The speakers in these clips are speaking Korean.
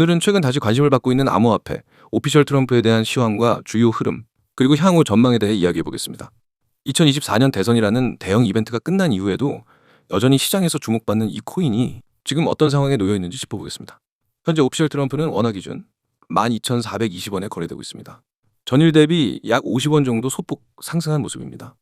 오늘은 최근 다시 관심을 받고 있는 암호화폐, 오피셜 트럼프에 대한 시황과 주요 흐름, 그리고 향후 전망에 대해 이야기해 보겠습니다. 2024년 대선이라는 대형 이벤트가 끝난 이후에도 여전히 시장에서 주목받는 이 코인이 지금 어떤 상황에 놓여 있는지 짚어보겠습니다. 현재 오피셜 트럼프는 원화 기준 12,420원에 거래되고 있습니다. 전일 대비 약 50원 정도 소폭 상승한 모습입니다.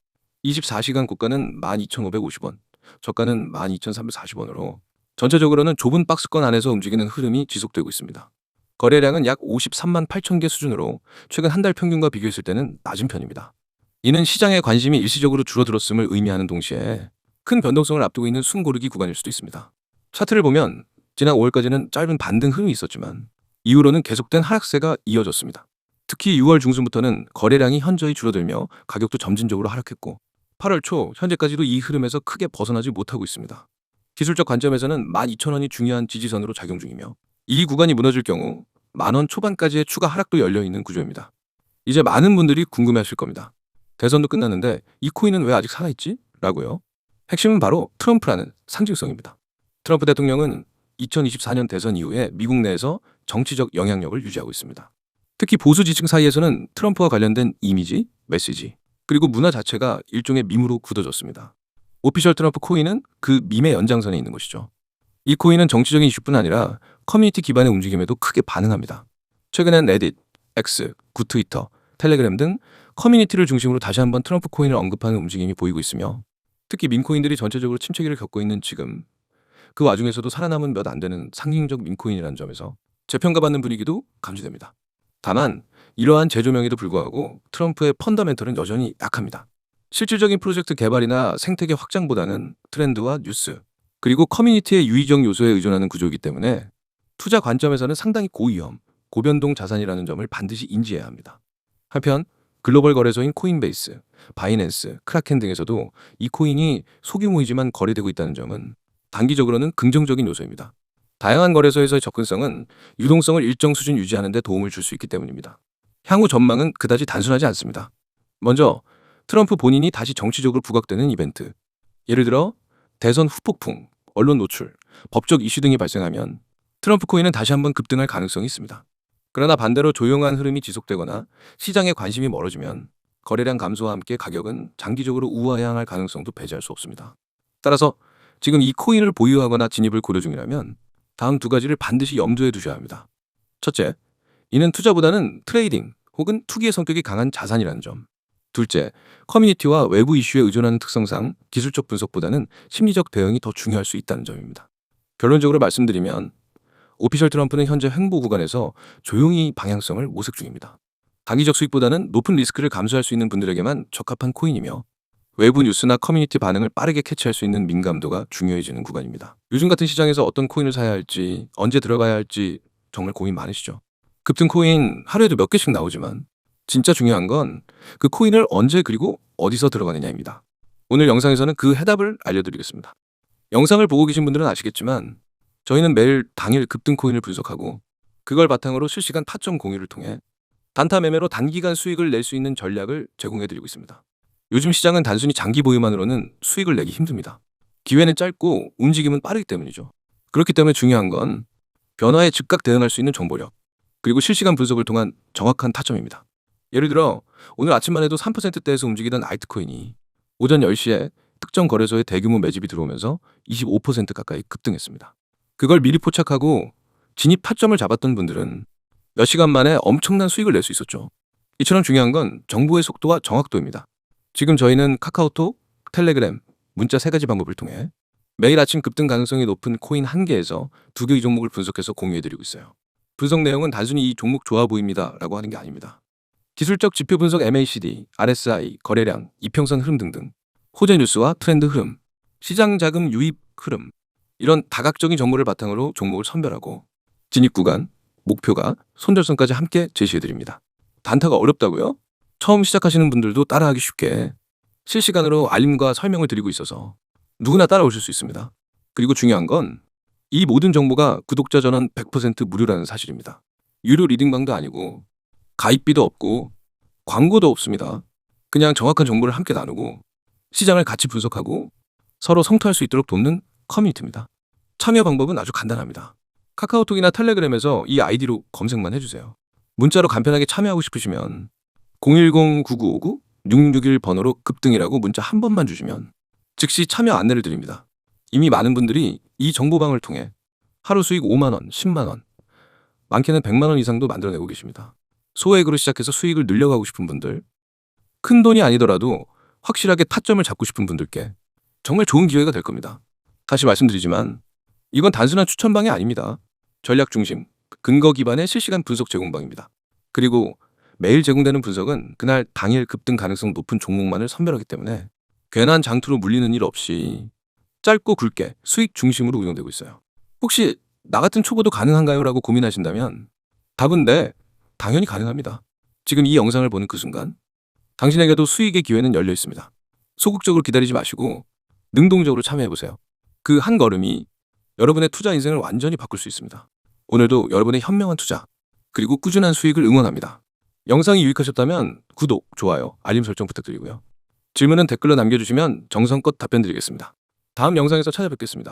24시간 고가는 12,550원, 저가는 12,340원으로 전체적으로는 좁은 박스권 안에서 움직이는 흐름이 지속되고 있습니다. 거래량은 약 53만 8천 개 수준으로 최근 한 달 평균과 비교했을 때는 낮은 편입니다. 이는 시장의 관심이 일시적으로 줄어들었음을 의미하는 동시에 큰 변동성을 앞두고 있는 숨고르기 구간일 수도 있습니다. 차트를 보면 지난 5월까지는 짧은 반등 흐름이 있었지만 이후로는 계속된 하락세가 이어졌습니다. 특히 6월 중순부터는 거래량이 현저히 줄어들며 가격도 점진적으로 하락했고 8월 초 현재까지도 이 흐름에서 크게 벗어나지 못하고 있습니다. 기술적 관점에서는 12,000원이 중요한 지지선으로 작용 중이며 이 구간이 무너질 경우 만 원 초반까지의 추가 하락도 열려 있는 구조입니다. 이제 많은 분들이 궁금해하실 겁니다. 대선도 끝났는데 이 코인은 왜 아직 살아있지? 라고요. 핵심은 바로 트럼프라는 상징성입니다. 트럼프 대통령은 2024년 대선 이후에 미국 내에서 정치적 영향력을 유지하고 있습니다. 특히 보수 지층 사이에서는 트럼프와 관련된 이미지, 메시지, 그리고 문화 자체가 일종의 밈으로 굳어졌습니다. 오피셜 트럼프 코인은 그 밈의 연장선에 있는 것이죠. 이 코인은 정치적인 이슈뿐 아니라 커뮤니티 기반의 움직임에도 크게 반응합니다. 최근엔 레딧, X, 구트위터, 텔레그램 등 커뮤니티를 중심으로 다시 한번 트럼프 코인을 언급하는 움직임이 보이고 있으며 특히 민코인들이 전체적으로 침체기를 겪고 있는 지금 그 와중에서도 살아남은 몇 안 되는 상징적 민코인이라는 점에서 재평가받는 분위기도 감지됩니다. 다만 이러한 재조명에도 불구하고 트럼프의 펀더멘털은 여전히 약합니다. 실질적인 프로젝트 개발이나 생태계 확장보다는 트렌드와 뉴스, 그리고 커뮤니티의 유의적 요소에 의존하는 구조이기 때문에 투자 관점에서는 상당히 고위험, 고변동 자산이라는 점을 반드시 인지해야 합니다. 한편 글로벌 거래소인 코인베이스, 바이낸스, 크라켄 등에서도 이 코인이 소규모이지만 거래되고 있다는 점은 단기적으로는 긍정적인 요소입니다. 다양한 거래소에서의 접근성은 유동성을 일정 수준 유지하는 데 도움을 줄 수 있기 때문입니다. 향후 전망은 그다지 단순하지 않습니다. 먼저 트럼프 본인이 다시 정치적으로 부각되는 이벤트. 예를 들어 대선 후폭풍, 언론 노출, 법적 이슈 등이 발생하면 트럼프 코인은 다시 한번 급등할 가능성이 있습니다. 그러나 반대로 조용한 흐름이 지속되거나 시장의 관심이 멀어지면 거래량 감소와 함께 가격은 장기적으로 우하향할 가능성도 배제할 수 없습니다. 따라서 지금 이 코인을 보유하거나 진입을 고려 중이라면 다음 두 가지를 반드시 염두에 두셔야 합니다. 첫째, 이는 투자보다는 트레이딩 혹은 투기의 성격이 강한 자산이라는 점. 둘째, 커뮤니티와 외부 이슈에 의존하는 특성상 기술적 분석보다는 심리적 대응이 더 중요할 수 있다는 점입니다. 결론적으로 말씀드리면 오피셜 트럼프는 현재 횡보 구간에서 조용히 방향성을 모색 중입니다. 단기적 수익보다는 높은 리스크를 감수할 수 있는 분들에게만 적합한 코인이며 외부 뉴스나 커뮤니티 반응을 빠르게 캐치할 수 있는 민감도가 중요해지는 구간입니다. 요즘 같은 시장에서 어떤 코인을 사야 할지, 언제 들어가야 할지 정말 고민 많으시죠? 급등 코인 하루에도 몇 개씩 나오지만 진짜 중요한 건 그 코인을 언제 그리고 어디서 들어가느냐입니다. 오늘 영상에서는 그 해답을 알려드리겠습니다. 영상을 보고 계신 분들은 아시겠지만 저희는 매일 당일 급등 코인을 분석하고 그걸 바탕으로 실시간 타점 공유를 통해 단타 매매로 단기간 수익을 낼 수 있는 전략을 제공해드리고 있습니다. 요즘 시장은 단순히 장기 보유만으로는 수익을 내기 힘듭니다. 기회는 짧고 움직임은 빠르기 때문이죠. 그렇기 때문에 중요한 건 변화에 즉각 대응할 수 있는 정보력, 그리고 실시간 분석을 통한 정확한 타점입니다. 예를 들어 오늘 아침만 해도 3%대에서 움직이던 알트코인이 오전 10시에 특정 거래소에 대규모 매집이 들어오면서 25% 가까이 급등했습니다. 그걸 미리 포착하고 진입 타점을 잡았던 분들은 몇 시간 만에 엄청난 수익을 낼 수 있었죠. 이처럼 중요한 건 정보의 속도와 정확도입니다. 지금 저희는 카카오톡, 텔레그램, 문자 세 가지 방법을 통해 매일 아침 급등 가능성이 높은 코인 한 개에서 두 개의 종목을 분석해서 공유해드리고 있어요. 분석 내용은 단순히 이 종목 좋아 보입니다 라고 하는 게 아닙니다. 기술적 지표 분석 MACD, RSI, 거래량, 이평선 흐름 등등, 호재 뉴스와 트렌드 흐름, 시장 자금 유입 흐름, 이런 다각적인 정보를 바탕으로 종목을 선별하고 진입 구간, 목표가, 손절선까지 함께 제시해드립니다. 단타가 어렵다고요? 처음 시작하시는 분들도 따라하기 쉽게 실시간으로 알림과 설명을 드리고 있어서 누구나 따라오실 수 있습니다. 그리고 중요한 건 이 모든 정보가 구독자 전원 100% 무료라는 사실입니다. 유료 리딩방도 아니고 가입비도 없고 광고도 없습니다. 그냥 정확한 정보를 함께 나누고 시장을 같이 분석하고 서로 성토할 수 있도록 돕는 커뮤니티입니다. 참여 방법은 아주 간단합니다. 카카오톡이나 텔레그램에서 이 아이디로 검색만 해주세요. 문자로 간편하게 참여하고 싶으시면 010-9959-6661 번호로 급등이라고 문자 한 번만 주시면 즉시 참여 안내를 드립니다. 이미 많은 분들이 이 정보방을 통해 하루 수익 5만 원, 10만 원, 많게는 100만 원 이상도 만들어내고 계십니다. 소액으로 시작해서 수익을 늘려가고 싶은 분들, 큰 돈이 아니더라도 확실하게 타점을 잡고 싶은 분들께 정말 좋은 기회가 될 겁니다. 다시 말씀드리지만 이건 단순한 추천방이 아닙니다. 전략 중심, 근거 기반의 실시간 분석 제공방입니다. 그리고 매일 제공되는 분석은 그날 당일 급등 가능성 높은 종목만을 선별하기 때문에 괜한 장투로 물리는 일 없이 짧고 굵게 수익 중심으로 운영되고 있어요. 혹시 나 같은 초보도 가능한가요? 라고 고민하신다면 답은 네, 당연히 가능합니다. 지금 이 영상을 보는 그 순간 당신에게도 수익의 기회는 열려 있습니다. 소극적으로 기다리지 마시고 능동적으로 참여해보세요. 그 한 걸음이 여러분의 투자 인생을 완전히 바꿀 수 있습니다. 오늘도 여러분의 현명한 투자, 그리고 꾸준한 수익을 응원합니다. 영상이 유익하셨다면 구독, 좋아요, 알림 설정 부탁드리고요. 질문은 댓글로 남겨주시면 정성껏 답변 드리겠습니다. 다음 영상에서 찾아뵙겠습니다.